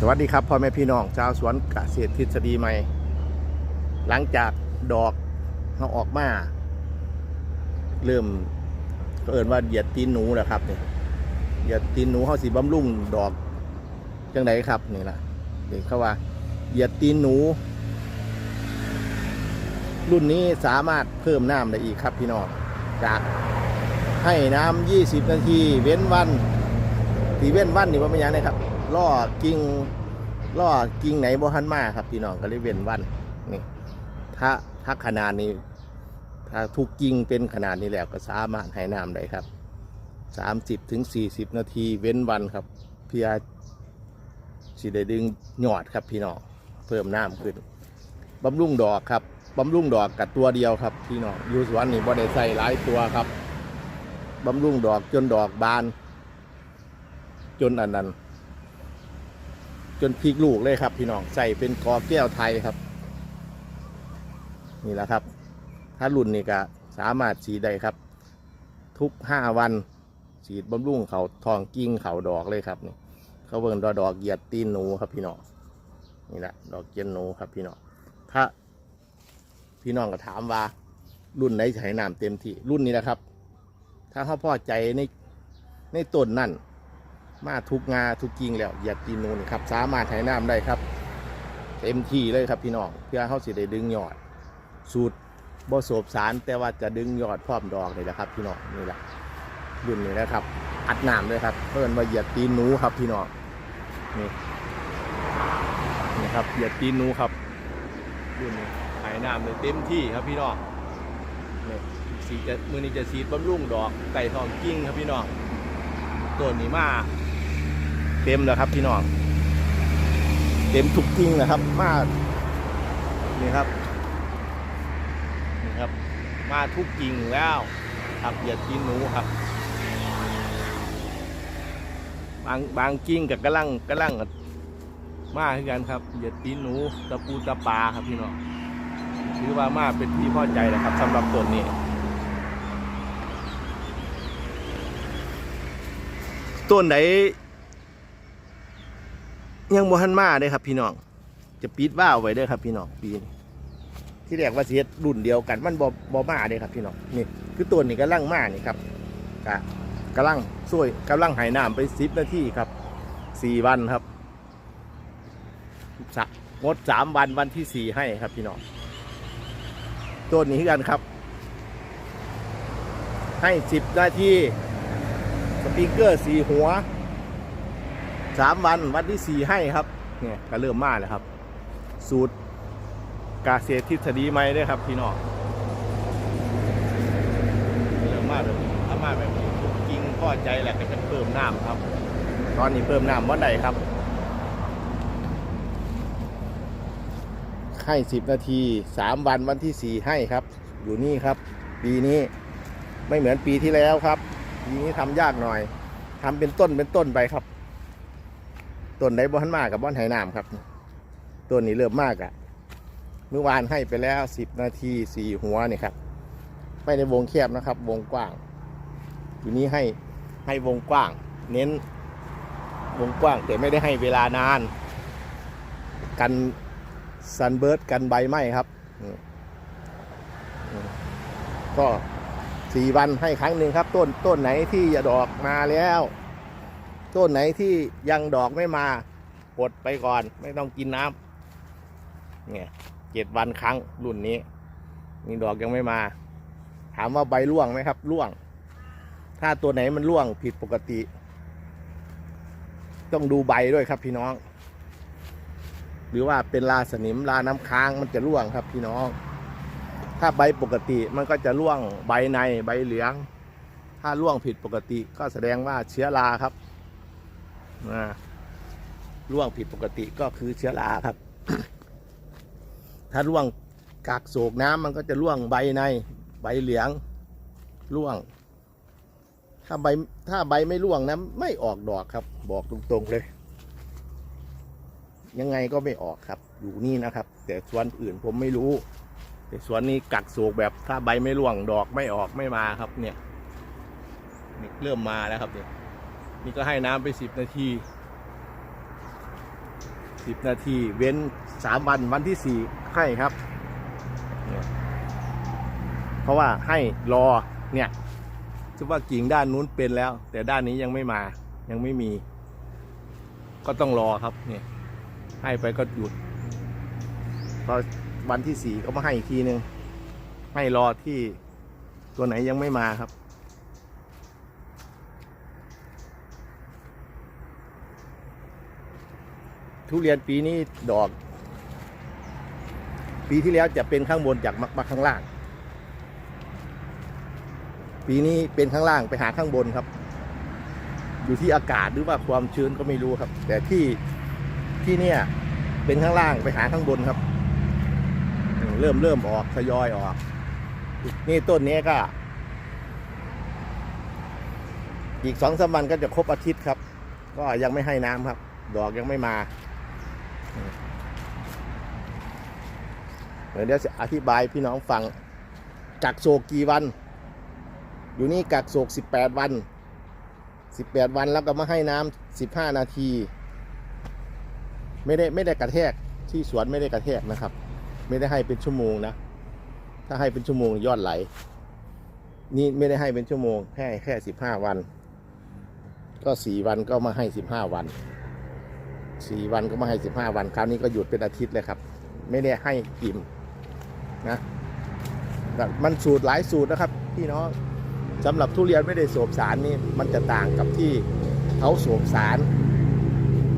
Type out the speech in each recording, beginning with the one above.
สวัสดีครับพ่อแม่พี่น้องชาวสวนเกษตรทฤษฎีใหม่ หลังจากดอกเขาออกมา เริ่มก็เอินว่าเหยียดตีนหนูนะครับเนี่ยเหยียดตีนหนูเขาสีบำรุงดอกจังไดครับนี่แหละเด็กเขาว่าเหยียดตีนหนู รุ่นนี้สามารถเพิ่มน้ำได้อีกครับพี่น้องจากให้น้ำ20 นาที เว้นวันทีเว้นวันนี่ว่าไม่ยังนะครับ ล่อกิ่งล่อกิ่งไหนบ่ทันมาครับพี่น้องก็เลยเว้นวันนี่ถ้าถ้าขนาดนี้ ถ้าทุกกิ่งเป็นขนาดนี้แล้วก็สามารถให้น้ำได้ครับ30ถึง40นาทีเว้นวันครับ เพื่อสิได้ดึงหยอดครับพี่น้องเพิ่มน้ำขึ้นบำรุงดอกครับบำรุงดอกกับตัวเดียวครับพี่น้องอยู่สวนนี่บ่ได้ใส่หลายตัวครับบำรุงดอกจนดอกบาน จนอันนั้น จนพลิกลูกเลยครับ พี่น้องใส่เป็นกอแก้วไทยครับ นี่แหละครับ ถ้ารุ่นนี้ก็สามารถฉีดได้ครับ ทุกห้าวันฉีดบำรุงเขาทองกิ้งเขาดอกเลยครับนี่เขาเบิ่งดอกดอกเหยียดตีนหนูครับพี่น้องนี่แหละดอกเกียนหนูครับพี่น้องถ้าพี่น้องก็ถามว่า รุ่นไหนใช้น้ำเต็มที่รุ่นนี้นะครับ ถ้าเขาพอใจในในต้นนั่น มาทุกงาทุกกิ่งแล้ว อย่าตีนูนครับ สามารถไถน้ำได้ครับ เต็มที่เลยครับพี่น้องเพื่อเขาสิได้ดึงยอด สูตรบ่โสบสารแต่ว่าจะดึงยอดพร้อมดอกเลยนะครับพี่น้องนี่แหละรุ่นนี้นะครับ อัดน้ำเลยครับเพิ่นว่าเหยียดตีนหนูครับพี่น้องนี่นี่ครับเหยียดตีนหนูครับรุ่นนี้ไถน้ำเลยเต็มที่ครับพี่น้องนี่สีจะมือนี้จะสีดบำรุงดอกไก่ทองกิ้งครับพี่น้องต้นนี้มา เต็มแล้วครับพี่น้อง เต็มทุกกิ่งนะครับ มานี่ครับนี่ครับ มาทุกกิ่งแล้วครับอย่ากินหนูครับ บางบางกิ่งกับกระลังกระลังมาคือกันครับอย่าตีหนูตะปูตะปาครับพี่น้องถือว่ามาเป็นที่พอใจนะครับสำหรับต้นนี้ต้นไหน ยังบ่ทันมาเด้ครับพี่น้อง จะปิดว่าวไว้เด้ครับพี่น้องปีนี้ที่แรกว่าสิเฮ็ดรุ่นเดียวกันมันบ่บ่มาเด้ครับพี่น้องนี่คือต้นนี้กำลังมานี่ครับกะกำลังช่วยกำลังไหน้ำไป10นาทีครับ4วันครับสะงดสามวันวันที่สี่ให้ครับพี่น้องต้นนี้กันครับ ให้10นาทีสปริเกอร์สี่หัว สามวันวันที่สี่ให้ครับเนี่ยก็เริ่มมาแล้วครับ สูตรกาเซทฤษฎีใหมด้วยครับพี่น้องเริ่มมาเลยถ้ามาแบบนี้จริงก็ใจแหละก็จะเพิ่มน้ำครับ ตอนนี้เพิ่มน้ำวันใดครับให้สิบนาทีสามวันวันที่สี่ให้ครับ อยู่นี่ครับ ปีนี้ไม่เหมือนปีที่แล้วครับปีนี้ทำยากหน่อยทำเป็นต้นเป็นต้นไปครับ ต้นไหนบ้านมากกับบ้านไหน้ำครับต้นนี้เริ่มมากอะเมื่อวานให้ไปแล้วสิบนาทีสี่หัวนี่ครับไม่ในวงแคบนะครับ วงกว้าง ทีนี้ให้ให้วงกว้าง เน้นวงกว้าง แต่ไม่ได้ให้เวลานาน กันซันเบิร์ดกันใบไหมครับ ก็สี่วันให้ครั้งหนึ่งครับ ต้นต้นไหนที่จะดอกมาแล้ว ต้นไหนที่ยังดอกไม่มาปลดไปก่อน ไม่ต้องกินน้ำเนี่ยเจ็ดวันครั้งรุ่นนี้นี่ดอกยังไม่มา ถามว่าใบร่วงไหมครับร่วง ถ้าตัวไหนมันร่วงผิดปกติ ต้องดูใบด้วยครับพี่น้อง หรือว่าเป็นลาสนิมลาน้ำค้างมันจะร่วงครับพี่น้อง ถ้าใบปกติมันก็จะร่วงใบในใบเหลือง ถ้าร่วงผิดปกติก็แสดงว่าเชื้อราครับ นะร่วงผิดปกติก็คือเชื้อราครับ ถ้าร่วงกากโศกน้ำมันก็จะร่วงใบในใบเหลืองร่วง ถ้าใบถ้าใบไม่ร่วงนะไม่ออกดอกครับ บอกตรงๆเลย ยังไงก็ไม่ออกครับ อยู่นี่นะครับ แต่สวนอื่นผมไม่รู้ แต่สวนนี้กักโศกแบบ ถ้าใบไม่ร่วงดอกไม่ออกไม่มาครับ เนี่ยเริ่มมาแล้วครับเนี่ย นี่ก็ให้น้ำไปสิบนาทีสิบนาที เว้นสามวันวันที่สี่ให้ครับ เพราะว่าให้รอเนี่ยถือว่ากิ่งด้านนู้นเป็นแล้ว แต่ด้านนี้ยังไม่มายังไม่มี ก็ต้องรอครับเนี่ยให้ไปก็หยุดพอวันที่สี่ก็มาให้อีกทีหนึ่งให้รอที่ตัวไหนยังไม่มาครับ ทุเรียนปีนี้ดอก ปีที่แล้วจะเป็นข้างบนจากมามาข้างล่าง ปีนี้เป็นข้างล่างไปหาข้างบนครับ อยู่ที่อากาศหรือว่าความชื้นก็ไม่รู้ครับ แต่ที่ที่เนี่ยเป็นข้างล่างไปหาข้างบนครับ เริ่มเริ่มออกทยอยออก นี่ต้นนี้ก็ อีกสองสามวันก็จะครบอาทิตย์ครับ ก็ยังไม่ให้น้ำครับ ดอกยังไม่มา เดี๋ยวจะอธิบายพี่น้องฟัง กักโศกกี่วัน อยู่นี่กักโศกสิบแปดวันสิบแปดวันแล้วก็มาให้น้ำสิบห้านาที ไม่ได้ไม่ได้กระแทกที่สวนไม่ได้กระแทกนะครับ ไม่ได้ให้เป็นชั่วโมงนะ ถ้าให้เป็นชั่วโมงยอดไหล นี่ไม่ได้ให้เป็นชั่วโมงแค่แค่สิบห้าวัน ก็สี่วันก็มาให้สิบห้าวัน สี่วันก็มาให้สิบห้าวัน คราวนี้ก็หยุดเป็นอาทิตย์เลยครับ ไม่ได้ให้อิ่มนะแต่มันสูตรหลายสูตรนะครับพี่น้องสำหรับทุเรียนไม่ได้โสบสารนี่มันจะต่างกับที่เขาโสบสาร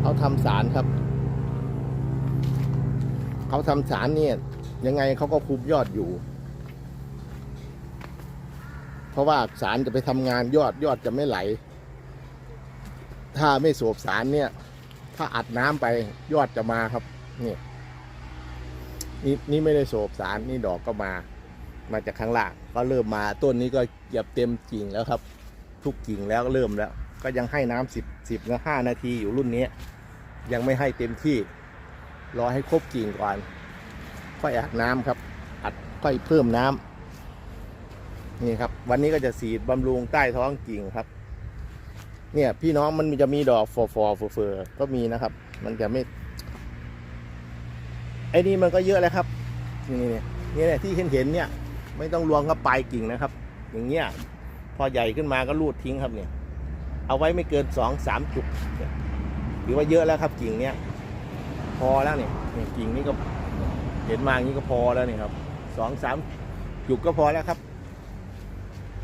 เขาทำสารครับ เขาทำสารเนี่ยยังไงเขาก็คุมยอดอยู่ เพราะว่าสารจะไปทำงานยอดยอดจะไม่ไหล ถ้าไม่โสบสารเนี่ย ถ้าอัดน้ำไปยอดจะมาครับนี่นี่นี่ไม่ได้โสบสารนี่ดอกก็มา มาจากข้างล่างก็เริ่มมาต้นนี้ก็เหยียบเต็มกิ่งแล้วครับ ทุกกิ่งแล้วเริ่มแล้ว ก็ยังให้น้ำสิบสิบนะห้านาทีอยู่รุ่นนี้ ยังไม่ให้เต็มที่ รอให้ครบกิ่งก่อน ค่อยอัดน้ำครับ อัดค่อยเพิ่มน้ำนี่ครับ วันนี้ก็จะสีดบำรุงใต้ท้องกิ่งครับ เนี่ย พี่น้องมันจะมีดอกฟอฟอเฟอเฟอก็มีนะครับ มันจะไม่ไอ้นี่มันก็เยอะแล้วครับนี่นี่นี่เนี่ยที่เห็นเห็นเนี่ย ไม่ต้องรวงกับปลายกิ่งนะครับ อย่างเงี้ยพอใหญ่ขึ้นมาก็รูดทิ้งครับเนี่ย เอาไว้ไม่เกินสองสามจุกถือว่าเยอะแล้วครับกิ่งเนี้ยพอแล้วเนี่ยเนี่ยกิ่งนี้ก็เห็นมาอย่างนี้ก็พอแล้วนี่ครับสองสามจุกก็พอแล้วครับ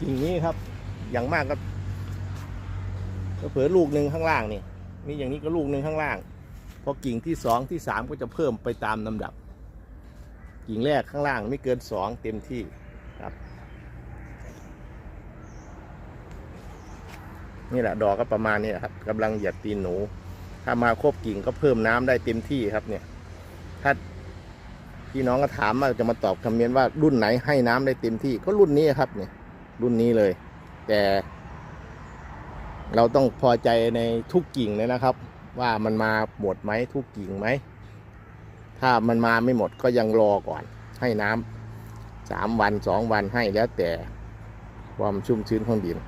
กิ่งนี้ครับ อย่างมากก็ ก็เผลอลูกหนึ่งข้างล่างนี่นี่อย่างนี้ก็ลูกหนึ่งข้างล่าง พอกิ่งที่สองที่สามก็จะเพิ่มไปตามลำดับ กิ่งแรกข้างล่างไม่เกินสองเต็มที่ครับ นี่แหละดอกก็ประมาณนี้ครับกำลังเหยียดตีนหนู ถ้ามาครบกิ่งก็เพิ่มน้ำได้เต็มที่ครับเนี่ย ถ้าพี่น้องก็ถามว่าจะมาตอบคอมเมนต์ว่ารุ่นไหนให้น้ำได้เต็มที่ก็รุ่นนี้ครับเนี่ยรุ่นนี้เลย แต่ เราต้องพอใจในทุกกิ่งเลยนะครับ ว่ามันมาหมดไหมทุกกิ่งไหม ถ้ามันมาไม่หมดก็ยังรอก่อน ให้น้ำสามวันสองวันให้แล้วแต่ความชุ่มชื้นของดิน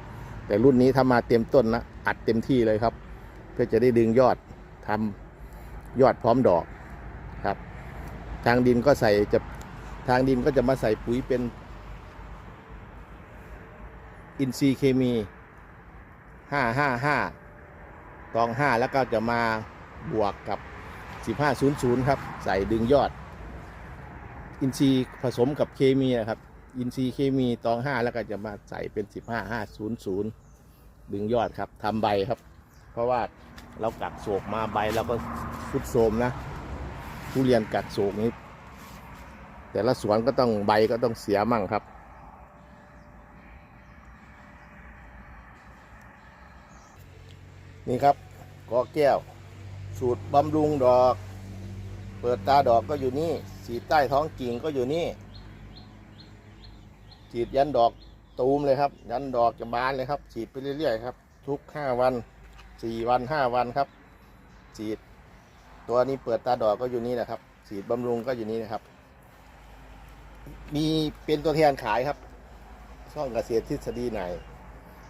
แต่รุ่นนี้ถ้ามาเต็มต้นนะอัดเต็มที่เลยครับ เพื่อจะได้ดึงยอดทำยอดพร้อมดอกครับ ทางดินก็ใส่จะทางดินก็จะมาใส่ปุ๋ยเป็นอินทรีย์เคมี ห้าห้าห้าตองห้าแล้วก็จะมาบวกกับสิบห้าศูนย์ศูนย์ครับ ใส่ดึงยอด อินทรีย์ผสมกับเคมีนะครับ อินทรีย์เคมีตองห้าแล้วก็จะมาใส่เป็นสิบห้าห้าศูนย์ศูนย์ดึงยอดครับทำใบครับ เพราะว่าเรากักโศกมาใบเราก็ฟุดโทมนะทุเรียนกักโศกนี้ แต่ละสวนก็ต้องใบก็ต้องเสียมั่งครับ นี่ครับกอแก้ว สูตรบำรุงดอก เปิดตาดอกก็อยู่นี่สีใต้ท้องกิ่งก็อยู่นี่ฉีดยันดอกตูมเลยครับ ยันดอกจะบานเลยครับ ฉีดไปเรื่อยๆครับ ทุกห้าวันสี่วันห้าวันครับ ฉีด ตัวนี้เปิดตาดอกก็อยู่นี่นะครับ ฉีดบำรุงก็อยู่นี่นะครับ มีเป็นตัวแทนขายครับ ช่องเกษตรทฤษฎีไหน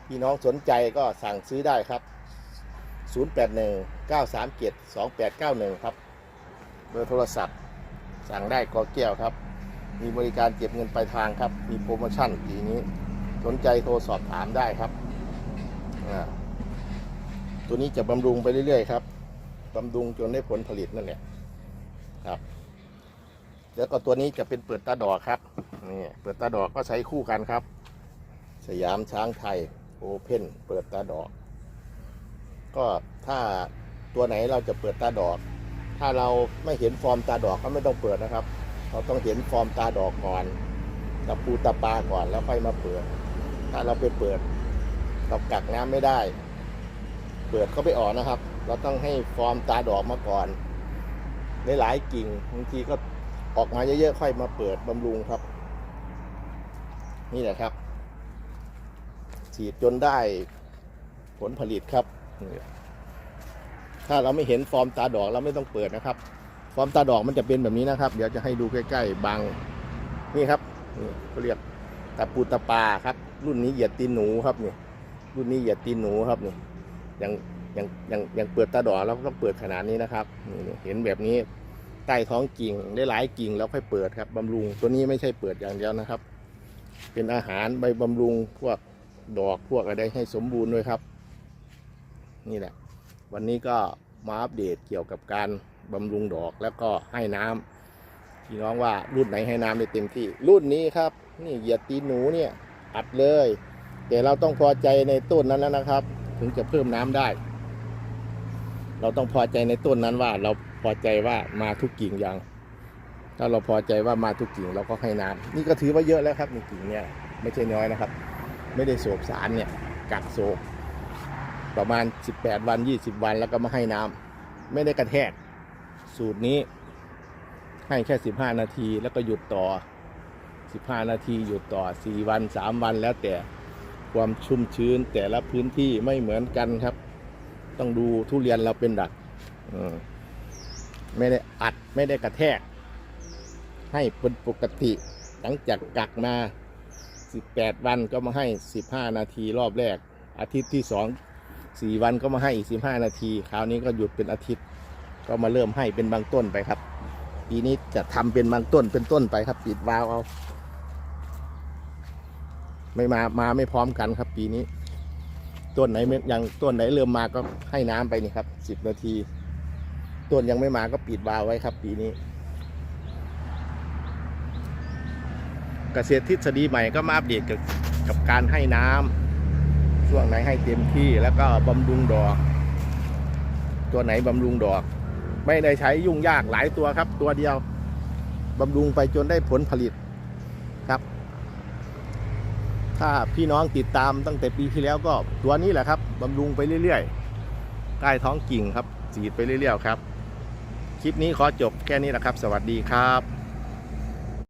พี่น้องสนใจก็สั่งซื้อได้ครับ 081 937 2891 ครับ เบอร์โทรศัพท์ สั่งได้กอแก้วครับ มีบริการเก็บเงินปลายทางครับ มีโปรโมชั่นปีนี้ สนใจโทรสอบถามได้ครับตัวนี้จะบำรุงไปเรื่อยๆครับบำรุงจนได้ผลผลิตนั่นแหละครับแล้วก็ตัวนี้จะเป็นเปิดตาดอกครับนี่เปิดตาดอกก็ใช้คู่กันครับ สยามช้างไทยโอเพนเปิดตาดอก ก็ถ้าตัวไหนเราจะเปิดตาดอก ถ้าเราไม่เห็นฟอร์มตาดอกก็ไม่ต้องเปิดนะครับ เราต้องเห็นฟอร์มตาดอกก่อนตะปูตะปาก่อนแล้วค่อยมาเปิด ถ้าเราไปเปิด เรากักน้ำไม่ได้ เปิดเขาไปออกนะครับ เราต้องให้ฟอร์มตาดอกมาก่อนหลายๆกิ่งบางทีก็ออกมาเยอะๆค่อยมาเปิดบำรุงครับ นี่แหละครับ ฉีดจนได้ผลผลิตครับ ถ้าเราไม่เห็นฟอร์มตาดอกเราไม่ต้องเปิดนะครับ ฟอร์มตาดอกมันจะเป็นแบบนี้นะครับ เดี๋ยวจะให้ดูใกล้ๆบางนี่ครับนี่เขาเรียกตะปูตะปาครับ รุ่นนี้เหยียดตีนหนูครับนี่รุ่นนี้เหยียดตีนหนูครับนี่ยังอยังอยังอยังเปิดตาดอกเราก็ต้องเปิดขนาดนี้นะครับนี่นี่เห็นแบบนี้ใต้ท้องกิ่งได้หลายกิ่งแล้วค่อยเปิดครับบำรุงตัวนี้ไม่ใช่เปิดอย่างเดียวนะครับ เป็นอาหารใบบำรุงพวกดอกพวกอะไรให้สมบูรณ์ด้วยครับ นี่แหละ วันนี้ก็มาอัปเดตเกี่ยวกับการบำรุงดอกแล้วก็ให้น้ำพี่น้องว่ารุ่นไหนให้น้ำได้เต็มที่ รุ่นนี้ครับ นี่เหยียดตีนหนูเนี่ยอัดเลย แต่เราต้องพอใจในต้นนั้นนะครับ ถึงจะเพิ่มน้ำได้ เราต้องพอใจในต้นนั้นว่าเราพอใจว่ามาทุกกิ่งย่างถ้าเราพอใจว่ามาทุกกิ่งเราก็ให้น้ำนี่ก็ถือว่าเยอะแล้วครับในกิ่งเนี่ยไม่ใช่น้อยนะครับ ไม่ได้โสบสารเนี่ยกักโศก ประมาณ 18 วัน 20 วันแล้วก็มาให้น้ำไม่ได้กระแทก สูตรนี้ ให้แค่ 15 นาทีแล้วก็หยุดต่อ 15 นาทีหยุดต่อ 4 วัน 3 วันแล้วแต่ความชุ่มชื้นแต่ละพื้นที่ไม่เหมือนกันครับ ต้องดูทุเรียนเราเป็นดักไม่ได้อัดไม่ได้กระแทก ให้เป็นปกติ หลังจากกักมา 18 วันก็มาให้ 15 นาทีรอบแรก อาทิตย์ที่สอง สี่วันก็มาให้อีกสิบห้านาที คราวนี้ก็หยุดเป็นอาทิตย์ ก็มาเริ่มให้เป็นบางต้นไปครับ ปีนี้จะทำเป็นบางต้นเป็นต้นไปครับปิดวาล์วเอา ไม่มามาไม่พร้อมกันครับ ปีนี้ ต้นไหนยังต้นไหนเริ่มมาก็ให้น้ำไปนี่ครับสิบนาที ต้นยังไม่มาก็ปิดวาล์วไว้ครับ ปีนี้เกษตรทฤษฎีใหม่ก็มาอัปเดตเกี่ยวกับการให้น้ำ ช่วงไหนให้เต็มที่แล้วก็บำรุงดอก ตัวไหนบำรุงดอก ไม่ได้ใช้ยุ่งยากหลายตัวครับ ตัวเดียวบำรุงไปจนได้ผลผลิตครับ ถ้าพี่น้องติดตามตั้งแต่ปีที่แล้วก็ตัวนี้แหละครับบำรุงไปเรื่อยๆใต้ท้องกิ่งครับสีดไปเรื่อยๆครับ คลิปนี้ขอจบแค่นี้แหละครับ สวัสดีครับ